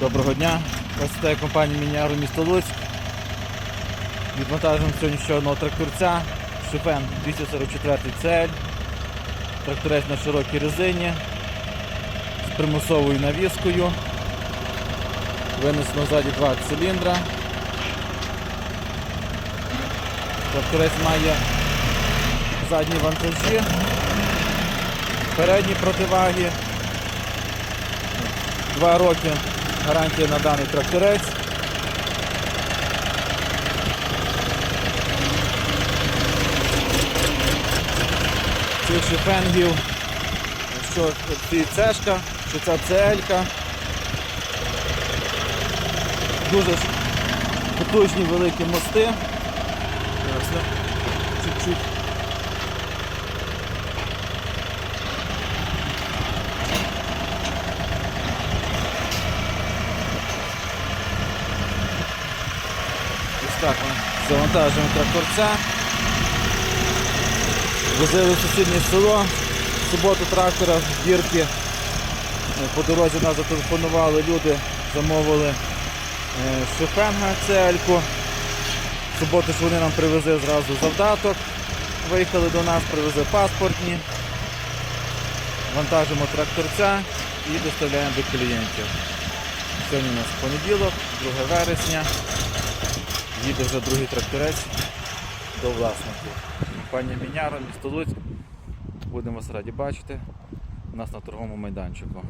Доброго дня. Вас вітає компанія Міняру місто Луцьк. Відвантажуємо сьогодні ще одного тракторця. Шифен 244 цель. Тракторець на широкій резині з примусовою навіскою. Винесено ззаді два циліндра. Тракторець має задні вантажі, передні противаги. Два роки гарантія на даний тракторець. Цих шифенгів, що це цешка, що це целька. Дуже потужні великі мости. Так ми завантажуємо тракторця. Возили в сусіднє село. В суботу трактора в дірки. По дорозі нас зателефонували люди, замовили е, шифенга цельку. В суботу ж вони нам привезли зразу завдаток. Виїхали до нас, привезли паспортні. Вантажимо тракторця і доставляємо до клієнтів. Сьогодні у нас понеділок, 2 вересня. Їде вже другий тракторець до власників. Компанія Міняра, місто Луцьк. Будемо вас раді бачити у нас на торговому майданчику.